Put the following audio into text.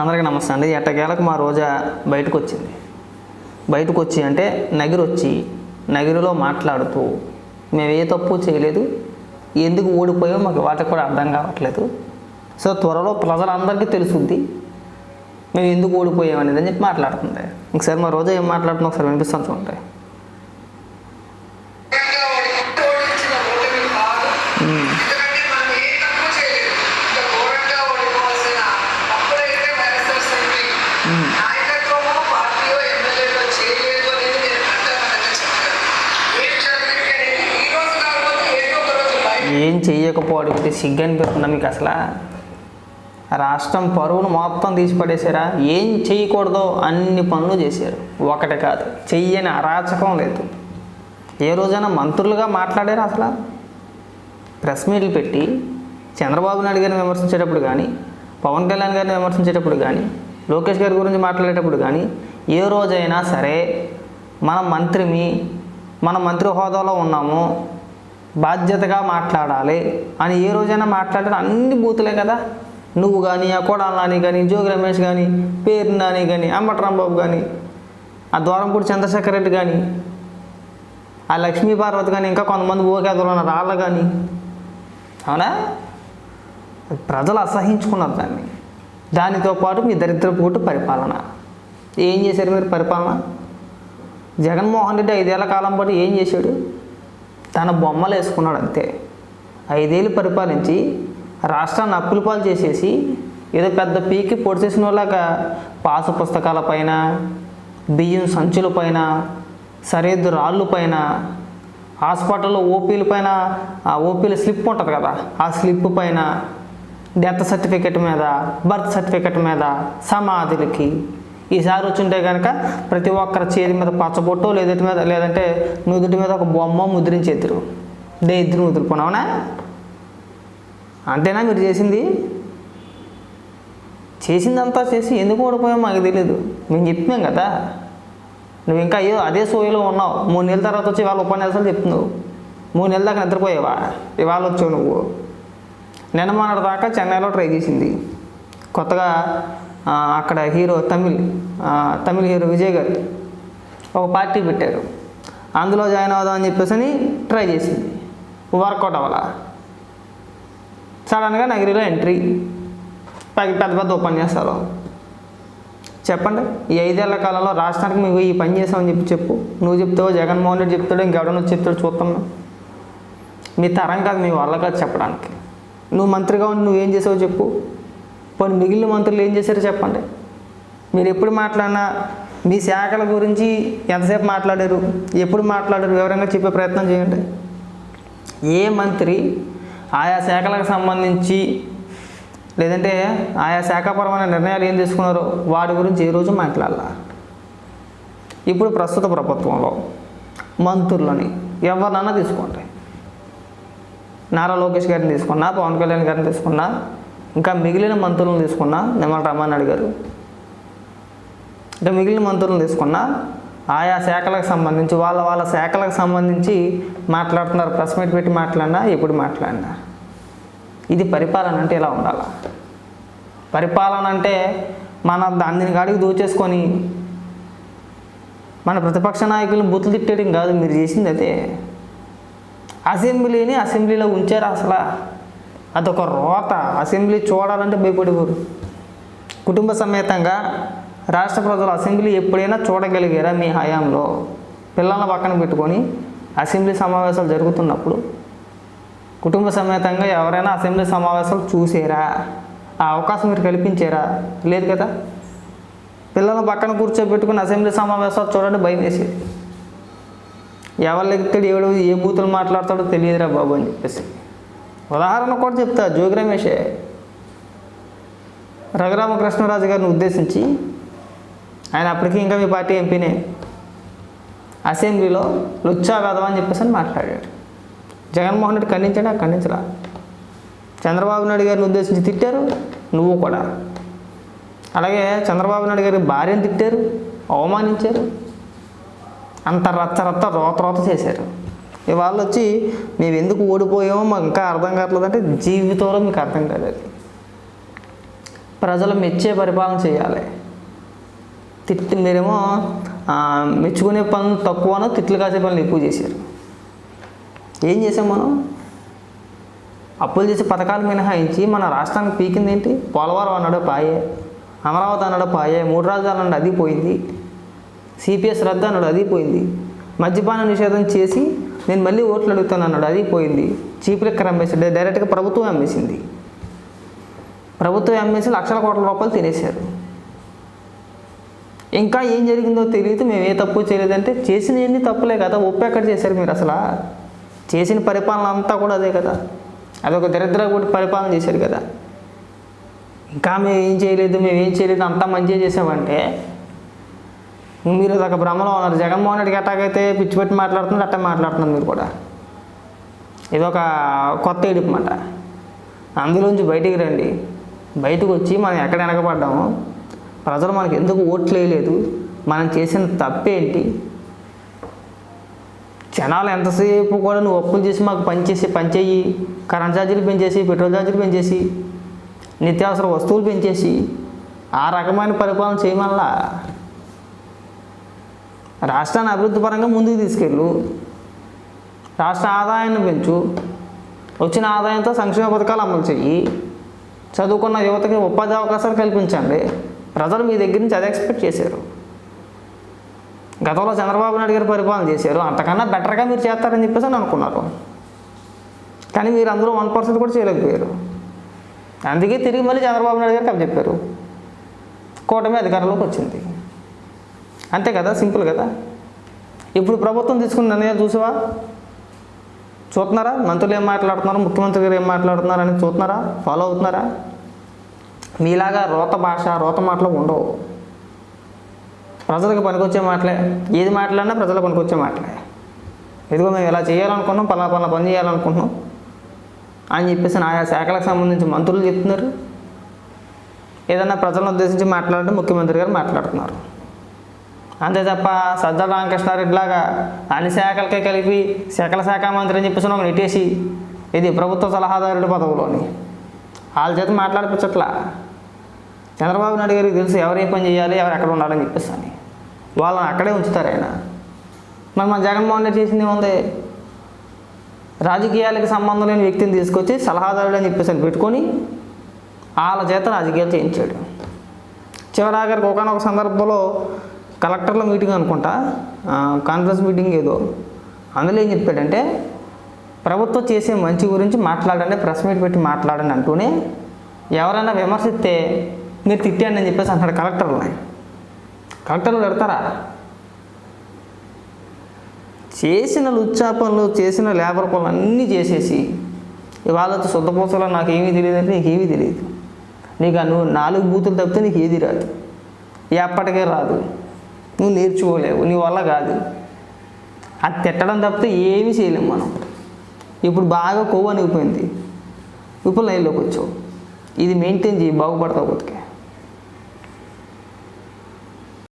అందరికీ నమస్తే అండి. ఎట్టకేలకు మా రోజా బయటకు వచ్చింది బయటకు వచ్చి అంటే నగిరి వచ్చి నగిరిలో మాట్లాడుతూ మేము ఏ తప్పు చేయలేదు ఎందుకు ఓడిపోయామో మాకు వాటికి కూడా అర్థం కావట్లేదు. సో త్వరలో ప్రజలందరికీ తెలుసుద్ది మేము ఎందుకు ఓడిపోయాం అనేది అని చెప్పి మాట్లాడుతుంది ఒకసారి మా రోజా ఏం మాట్లాడుతున్నా ఒకసారి వినిపిస్తాను చూడండి. ఏం చెయ్యకపోవడం సిగ్గు అనిపిస్తుందా మీకు అసలు? రాష్ట్రం పరువును మొత్తం తీసిపడేశారా? ఏం చేయకూడదో అన్ని పనులు చేశారు. ఒకటి కాదు చెయ్యని అరాచకం లేదు. ఏ రోజైనా మంత్రులుగా మాట్లాడారు అసలు? ప్రెస్ మీట్లు పెట్టి చంద్రబాబు నాయుడు గారిని విమర్శించేటప్పుడు కానీ పవన్ కళ్యాణ్ గారిని విమర్శించేటప్పుడు కానీ లోకేష్ గారి గురించి మాట్లాడేటప్పుడు కానీ ఏ రోజైనా సరే మన మంత్రిమి మన మంత్రి హోదాలో ఉన్నాము బాధ్యతగా మాట్లాడాలి అని ఏ రోజైనా మాట్లాడారు అన్ని బూతులే కదా. నువ్వు కానీ ఆ కోడాల కానీ జోగి రమేష్ కానీ పేరు నాని కానీ అంబటరాంబాబు కానీ ఆ ద్వారంపూడి చంద్రశేఖర్ రెడ్డి కానీ ఆ లక్ష్మీ పార్వతి కానీ ఇంకా కొంతమంది ఊకేదలు ఉన్న రాళ్ళ కానీ అవునా? ప్రజలు అసహించుకున్నారు దాన్ని. దానితో పాటు మీ దరిద్రపోటు పరిపాలన. ఏం చేశారు మీరు పరిపాలన? జగన్మోహన్ రెడ్డి ఐదేళ్ళ కాలం పాటు ఏం చేశాడు? తన బొమ్మలు వేసుకున్నాడు అంతే. ఐదేళ్ళు పరిపాలించి రాష్ట్రాన్ని అప్పుల పాలు చేసేసి ఏదో పెద్ద పీకి పొడిచేసిన వాళ్ళగా పాసు పుస్తకాల పైన బియ్యం సంచుల పైన సరిహద్దు రాళ్ళు పైన హాస్పిటల్లో ఓపీల పైన ఆ ఓపీల స్లిప్ ఉంటుంది కదా ఆ స్లిప్ పైన డెత్ సర్టిఫికెట్ మీద బర్త్ సర్టిఫికెట్ మీద సమాధులకి ఈసారి వచ్చింటే కనుక ప్రతి ఒక్కరి చేతి మీద పచ్చబొట్టు లేదంటే మీద లేదంటే నుదుటి మీద ఒక బొమ్మ ముద్రించేద్దరు డే ఇద్దరు ముద్రపోనావునా అంతేనా మీరు చేసింది? చేసిందంతా చేసి ఎందుకు ఓడిపోయామో మాకు తెలియదు మేము చెప్పాం కదా. నువ్వు ఇంకా అయ్యో అదే సోయలో ఉన్నావు. మూడు నెలల తర్వాత వచ్చి ఇవాళ ఉపన్యాసాలు చెప్తున్నావు. మూడు నెలల దాకా నిద్రపోయావా? ఇవాళ వచ్చావు నువ్వు. నిన్న మొన్నటి దాకా చెన్నైలో ట్రై చేసింది. కొత్తగా అక్కడ హీరో తమిళ్ తమిళ్ హీరో విజయ్ గారు ఒక పార్టీ పెట్టారు. అందులో జాయిన్ అవుదాం అని చెప్పేసి అని ట్రై చేసింది. వర్కౌట్ అవ్వాల? సడన్గా నగరిలో ఎంట్రీ. పైకి పెద్ద పెద్ద ఉపన్యాసాలు. చెప్పండి ఈ ఐదేళ్ళ కాలంలో రాష్ట్రానికి మేము ఈ పని చేసామని చెప్పి చెప్పు. నువ్వు చెప్తావు జగన్మోహన్ రెడ్డి చెప్తాడు ఇంకెవడన్నా చెప్తాడు చూస్తాం మీ తరం కాదు మీ వాళ్ళ కాదు చెప్పడానికి. నువ్వు మంత్రిగా ఉండి నువ్వేం చేసావు చెప్పు. పోనీ మిగిలిన మంత్రులు ఏం చేశారో చెప్పండి. మీరు ఎప్పుడు మాట్లాడినా మీ శాఖల గురించి ఎంతసేపు మాట్లాడారు? ఎప్పుడు మాట్లాడారు? వివరంగా చెప్పే ప్రయత్నం చేయండి. ఏ మంత్రి ఆయా శాఖలకు సంబంధించి లేదంటే ఆయా శాఖపరమైన నిర్ణయాలు ఏం తీసుకున్నారో వాటి గురించి ఏ రోజు మాట్లాడాల? ఇప్పుడు ప్రస్తుత ప్రభుత్వంలో మంత్రులని ఎవరినన్నా తీసుకోండి. నారా లోకేష్ గారిని తీసుకున్నా పవన్ కళ్యాణ్ గారిని తీసుకున్నా ఇంకా మిగిలిన మంత్రులను తీసుకున్న నిమ్మల రామానాయుడు గారు. ఇంకా మిగిలిన మంత్రులను తీసుకున్న ఆయా శాఖలకు సంబంధించి వాళ్ళ వాళ్ళ శాఖలకు సంబంధించి మాట్లాడుతున్నారు ప్రెస్ మీట్ పెట్టి మాట్లాడినా ఎప్పుడు మాట్లాడినా. ఇది పరిపాలన అంటే ఇలా ఉండాలి? పరిపాలన అంటే మన దానిని కాడికి దోచేసుకొని మన ప్రతిపక్ష నాయకులను బూతులు తిట్టేయడం కాదు మీరు చేసింది అయితే అసెంబ్లీని అసెంబ్లీలో ఉంచారు అసలు? అదొక రోత. అసెంబ్లీ చూడాలంటే భయపడేవారు. కుటుంబ సమేతంగా రాష్ట్ర ప్రజలు అసెంబ్లీ ఎప్పుడైనా చూడగలిగారా మీ హయాంలో? పిల్లల పక్కన పెట్టుకొని అసెంబ్లీ సమావేశాలు జరుగుతున్నప్పుడు కుటుంబ సమేతంగా ఎవరైనా అసెంబ్లీ సమావేశాలు చూసారా? ఆ అవకాశం మీరు కల్పించారా? లేదు కదా? పిల్లల పక్కన కూర్చోబెట్టుకుని అసెంబ్లీ సమావేశాలు చూడండి భయం వేసేది. ఎవరు లెక్తాడు ఎవడు ఏ బూతులు మాట్లాడతాడో తెలియదురా బాబు అని చెప్పేసి. ఉదాహరణ కూడా చెప్తా జోగి రమేషే. రఘురామకృష్ణరాజు గారిని ఉద్దేశించి ఆయన అప్పటికి ఇంకా మీ పార్టీ ఎంపీనే. అసెంబ్లీలో లుచ్చా వెదవా అని చెప్పేసి అని మాట్లాడాడు. జగన్మోహన్ రెడ్డి ఖండించాడా? ఖండించరా చంద్రబాబు నాయుడు గారిని ఉద్దేశించి తిట్టారు? నువ్వు కూడా. అలాగే చంద్రబాబు నాయుడు గారి భార్యను తిట్టారు? అవమానించారు? అంత రచ్చ రచ్చ రోత రోత చేశారు. వాళ్ళు వచ్చి మేము ఎందుకు ఓడిపోయామో మాకు ఇంకా అర్థం కావట్లేదు అంటే జీవితంలో మీకు అర్థం కాలేదు. ప్రజలు మెచ్చే పరిపాలన చేయాలి. తిట్టి మీరేమో మెచ్చుకునే పనులు తక్కువనో తిట్లు కాసే పనులు ఎక్కువ చేశారు. ఏం చేసాం మనం? అప్పులు చేసే పథకాలు మినహాయించి మన రాష్ట్రానికి పీకింది ఏంటి? పోలవరం అన్నాడు పాయే అమరావతి అన్నాడు పాయే మూడు రాజధానులు అన్నాడు అది పోయింది. సిపిఎస్ రద్దు అన్నాడు అది పోయింది. మద్యపాన నిషేధం చేసి నేను మళ్ళీ ఓట్లు అడుగుతాను అన్నాడు. అది పోయింది. చీప్ లెక్కర్ అమ్మేసాడు డైరెక్ట్గా ప్రభుత్వం అమ్మేసింది. ప్రభుత్వం అమ్మేసి లక్షల కోట్ల రూపాయలు తినేశారు. ఇంకా ఏం జరిగిందో తెలియదు. మేము ఏ తప్పు చేయలేదంటే చేసిన ఎన్ని తప్పులే కదా. ఒప్పు ఎక్కడ చేశారు మీరు అసలు? చేసిన పరిపాలన అంతా కూడా అదే కదా. అదొక దరిద్ర కూడా పరిపాలన చేశారు కదా. ఇంకా మేము ఏం చేయలేదు మేము ఏం చేయలేదు అంతా మంచిగా చేసామంటే మీరు ఒక భ్రమలో ఉన్నారు. జగన్మోహన్ రెడ్డికి ఎట్టాగైతే పిచ్చి పెట్టి మాట్లాడుతున్నారు అట్టే మాట్లాడుతున్నారు మీరు కూడా. ఇదొక కొత్త ఏడుపు మాట. అందులోంచి బయటికి రండి. బయటకు వచ్చి మనం ఎక్కడ వెనకబడ్డాము ప్రజలు మనకి ఎందుకు ఓట్లు వేయలేదు మనం చేసిన తప్పేంటి? జనాలు ఎంతసేపు కూడా నువ్వు అప్పులు చేసి మాకు పనిచేసి పనిచేయి కరెంట్ ఛార్జీలు పెంచేసి పెట్రోల్ ఛార్జీలు పెంచేసి నిత్యావసర వస్తువులు పెంచేసి ఆ రకమైన పరిపాలన చేయమల్లా రాష్ట్రాన్ని అభివృద్ధి పరంగా ముందుకు తీసుకెళ్ళు. రాష్ట్ర ఆదాయాన్ని పెంచు. వచ్చిన ఆదాయంతో సంక్షేమ పథకాలు అమలు చెయ్యి. చదువుకున్న యువతకి ఉపాధి అవకాశాలు కల్పించండి. ప్రజలు మీ దగ్గర నుంచి అది ఎక్స్పెక్ట్ చేశారు. గతంలో చంద్రబాబు నాయుడు గారు పరిపాలన చేశారు. అంతకన్నా బెటర్గా మీరు చేస్తారని చెప్పేసి అని అనుకున్నారు. కానీ మీరు అందరూ వన్ పర్సెంట్ కూడా చేయలేకపోయారు. అందుకే తిరిగి మళ్ళీ చంద్రబాబు నాయుడు గారికి చెప్పారు. కూటమి అధికారంలోకి వచ్చింది. అంతే కదా? సింపుల్ కదా? ఇప్పుడు ప్రభుత్వం తీసుకున్న నిర్ణయాలు చూసావా? చూస్తున్నారా? మంత్రులు ఏం మాట్లాడుతున్నారు? ముఖ్యమంత్రి గారు ఏం మాట్లాడుతున్నారు అని చూస్తున్నారా? ఫాలో అవుతున్నారా? మీలాగా రోత భాష రోత మాటలు ఉండవు. ప్రజలకు పనికొచ్చే మాటలే. ఏది మాట్లాడినా ప్రజలకు పనికొచ్చే మాటలే. ఇదిగో మేము ఇలా చేయాలనుకున్నాం పలా పలా పని చేయాలనుకుంటున్నాం అని చెప్పేసి ఆయా శాఖలకు సంబంధించి మంత్రులు చెప్తున్నారు. ఏదైనా ప్రజలను ఉద్దేశించి మాట్లాడటం ముఖ్యమంత్రి గారు మాట్లాడుతున్నారు. అంతే తప్ప సజ్జల రామకృష్ణారెడ్డిలాగా అన్ని శాఖలకే కలిపి శాఖల శాఖ మంత్రి అని చెప్పేసి ఒక నెట్టేసి ఇది ప్రభుత్వ సలహాదారుడి పదవిలోని. వాళ్ళ చేత మాట్లాడిపించట్లా. చంద్రబాబు నాయుడు గారికి తెలుసు ఎవరు ఏ పని చేయాలి ఎవరు ఎక్కడ ఉండాలని చెప్పేసి అని. వాళ్ళని అక్కడే ఉంచుతారు ఆయన. మరి మన జగన్మోహన్ రెడ్డి చేసింది ఏముంది? రాజకీయాలకు సంబంధం లేని వ్యక్తిని తీసుకొచ్చి సలహాదారుడు అని చెప్పేసి పెట్టుకొని వాళ్ళ చేత రాజకీయాలు చేయించాడు. చివరాఖరికి ఒకనొక సందర్భంలో కలెక్టర్ల మీటింగ్ అనుకుంటా కాన్ఫరెన్స్ మీటింగ్ ఏదో. అందులో ఏం చెప్పాడంటే ప్రభుత్వం చేసే మంచి గురించి మాట్లాడండి ప్రెస్ మీట్ పెట్టి మాట్లాడండి అంటూనే ఎవరైనా విమర్శిస్తే మీరు తిట్టాను అని చెప్పేసి అంటాడు కలెక్టర్లని. కలెక్టర్లు పెడతారా చేసిన లుచ్చాపనులు చేసిన లేబర్ పనులు అన్నీ చేసేసి ఇవాళ వచ్చి నాకు ఏమీ తెలియదు అంటే నీకు ఏమీ తెలియదు. నీకు నువ్వు నాలుగు బూతులు తప్పితే నీకు ఏది రాదు. ఎప్పటికే రాదు. నువ్వు నేర్చుకోలేవు నీ వల్ల కాదు. అది తిట్టడం తప్పితే ఏమీ చేయలేము మనం. ఇప్పుడు బాగా కొవ్వు అనిగిపోయింది ఇప్పుడు లైన్లోకి వచ్చావు. ఇది మెయింటైన్ చేయి బాగుపడతావు బతికే.